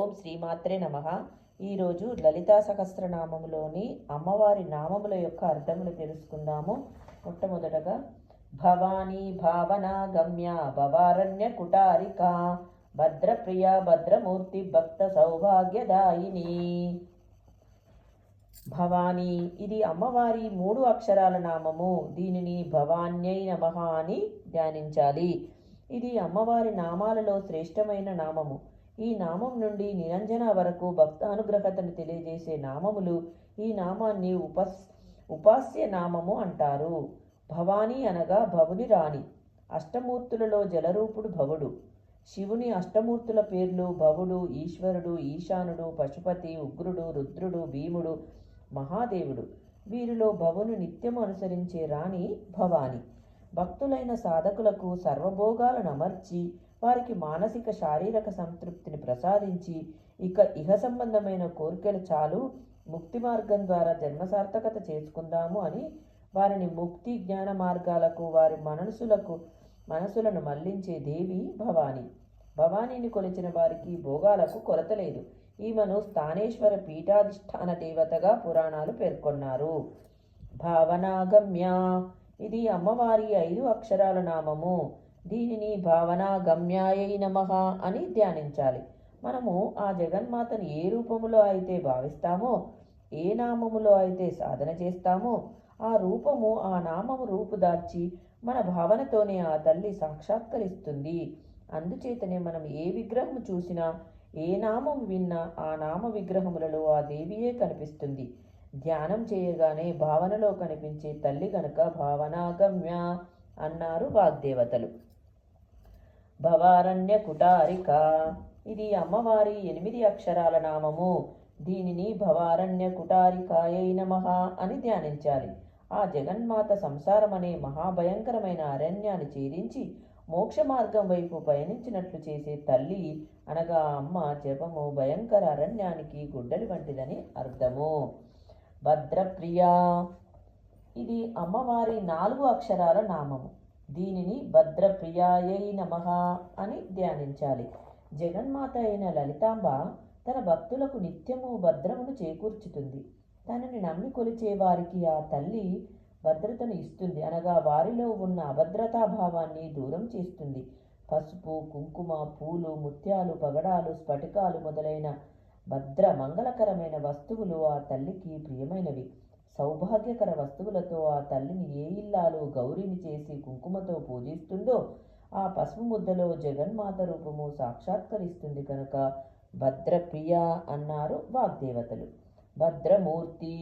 ఓం శ్రీమాత్రే నమ. ఈరోజు లలితా సహస్రనామములోని అమ్మవారి నామముల యొక్క అర్థములు తెలుసుకుందాము. మొట్టమొదటగా భవానీ భావన గమ్య భవారణ్య కుటారిక భద్రప్రియ భద్రమూర్తి భక్త సౌభాగ్యదాయిని. భవానీ ఇది అమ్మవారి మూడు అక్షరాల నామము. దీనిని భవాన్యై నమ అని ధ్యానించాలి. ఇది అమ్మవారి నామాలలో శ్రేష్టమైన నామము. ఈ నామం నుండి నిరంజన వరకు భక్తానుగ్రహతను తెలియజేసే నామములు ఈ నామాన్ని ఉపస్ ఉపాస్య నామము అంటారు. భవానీ అనగా భవుని రాణి. అష్టమూర్తులలో జలరూపుడు భవుడు. శివుని అష్టమూర్తుల పేర్లు భవుడు ఈశ్వరుడు ఈశానుడు పశుపతి ఉగ్రుడు రుద్రుడు భీముడు మహాదేవుడు. వీరిలో భవును నిత్యం అనుసరించే రాణి భవాని. భక్తులైన సాధకులకు సర్వభోగాలను అమర్చి వారికి మానసిక శారీరక సంతృప్తిని ప్రసాదించి ఇక ఇహ సంబంధమైన కోరికలు చాలు ముక్తి మార్గం ద్వారా జన్మసార్థకత చేసుకుందాము అని వారిని ముక్తి జ్ఞాన మార్గాలకు వారి మనసులకు మనసులను మళ్ళించే దేవి భవాని. భవానీని కొలిచిన వారికి భోగాలకు కొరత లేదు. ఈమెను స్థానేశ్వర పీఠాధిష్టాన దేవతగా పురాణాలు పేర్కొన్నారు. భావనాగమ్య. ఇది అమ్మవారి ఐదు అక్షరాల నామము. దీనిని భావనాగమ్యాయై నమః అని ధ్యానించాలి. మనము ఆ జగన్మాతను ఏ రూపములో అయితే భావిస్తామో ఏ నామములో అయితే సాధన చేస్తామో ఆ రూపము ఆ నామము రూపుదార్చి మన భావనతోనే ఆ తల్లి సాక్షాత్కరిస్తుంది. అందుచేతనే మనం ఏ విగ్రహం చూసినా ఏ నామం విన్నా ఆ నామ విగ్రహములలో ఆ దేవియే కనిపిస్తుంది. ధ్యానం చేయగానే భావనలో కనిపించే తల్లి గనుక భావనాగమ్య అన్నారు వాగ్దేవతలు. భవారణ్య కుటారిక ఇది అమ్మవారి ఎనిమిది అక్షరాల నామము. దీనిని భవారణ్య కుటారికాయై నమ అని ధ్యానించాలి. ఆ జగన్మాత సంసారం అనే మహాభయంకరమైన అరణ్యాన్ని ఛేదించి మోక్ష మార్గం వైపు పయనించినట్లు చేసే తల్లి అనగా అమ్మ జపము భయంకర అరణ్యానికి గుడ్డలి వంటిదని అర్థము. భద్రప్రియ. ఇది అమ్మవారి నాలుగు అక్షరాల నామము. దీనిని భద్రప్రియాయై నమః అని ధ్యానించాలి. జగన్మాత అయిన లలితాంబ తన భక్తులకు నిత్యము భద్రమును చేకూర్చుతుంది. తనని నమ్మి కొలిచే వారికి ఆ తల్లి భద్రతను ఇస్తుంది. అనగా వారిలో ఉన్న అభద్రతా భావాన్ని దూరం చేస్తుంది. పసుపు కుంకుమ పూలు ముత్యాలు పగడాలు స్ఫటికాలు మొదలైన భద్ర మంగళకరమైన వస్తువులు ఆ తల్లికి ప్రియమైనవి. సౌభాగ్యకర వస్తువులతో ఆ తల్లిని ఏ ఇల్లాలు గౌరిని చేసి కుంకుమతో పూజిస్తుందో ఆ పసుపు ముద్దలో జగన్మాత రూపము సాక్షాత్కరిస్తుంది కనుక భద్రప్రియ అన్నారు వాగ్దేవతలు. భద్రమూర్తి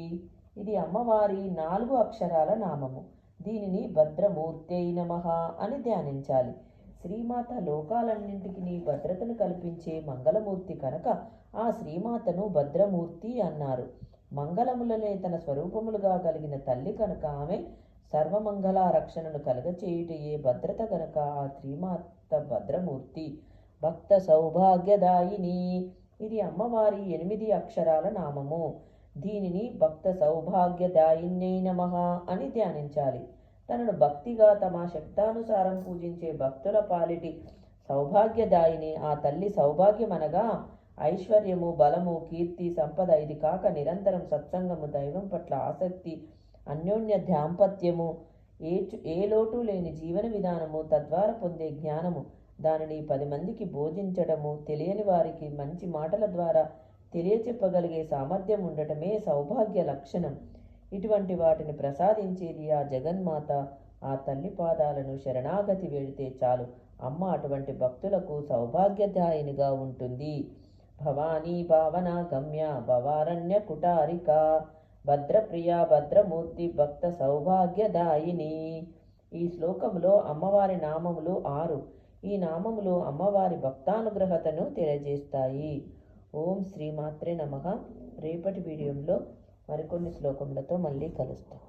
ఇది అమ్మవారి నాలుగు అక్షరాల నామము. దీనిని భద్రమూర్తి నమః అని ధ్యానించాలి. శ్రీమాత లోకాలన్నింటికి భద్రతను కల్పించే మంగళమూర్తి కనుక ఆ శ్రీమాతను భద్రమూర్తి అన్నారు. మంగళములనే తన స్వరూపములుగా కలిగిన తల్లి కనుక ఆమె సర్వమంగళ రక్షణను కలగచేయుటయే భద్రత కనుక ఆ త్రిమాత భద్రమూర్తి. భక్త సౌభాగ్యదాయిని. ఇది అమ్మవారి ఎనిమిది అక్షరాల నామము. దీనిని భక్త సౌభాగ్యదాయిన్యై నమః అని ధ్యానించాలి. తనను భక్తిగా తమ శక్తానుసారం పూజించే భక్తుల పాలిటి సౌభాగ్యదాయిని ఆ తల్లి సౌభాగ్యమనగా ఐశ్వర్యము బలము కీర్తి సంపద ఇది కాక నిరంతరం సత్సంగము దైవం పట్ల ఆసక్తి అన్యోన్య దాంపత్యము ఏ ఏ లోటు లేని జీవన విధానము తద్వారా పొందే జ్ఞానము దానిని పది మందికి బోధించడము తెలియని వారికి మంచి మాటల ద్వారా తెలియచెప్పగలిగే సామర్థ్యం ఉండటమే సౌభాగ్య లక్షణం. ఇటువంటి వాటిని ప్రసాదించేది ఆ జగన్మాత. ఆ తల్లి పాదాలను శరణాగతి వెళితే చాలు. అమ్మ అటువంటి భక్తులకు సౌభాగ్యదాయినిగా ఉంటుంది. భవానీ భావన గమ్య భవారణ్య కుటారిక భద్రప్రియ భద్రమూర్తి భక్త సౌభాగ్యదాయిని. ఈ శ్లోకంలో అమ్మవారి నామములు ఆరు. ఈ నామములు అమ్మవారి భక్తానుగ్రహతను తెలియజేస్తాయి. ఓం శ్రీమాత్రే నమ. రేపటి వీడియోలో మరికొన్ని శ్లోకములతో మళ్ళీ కలుస్తాం.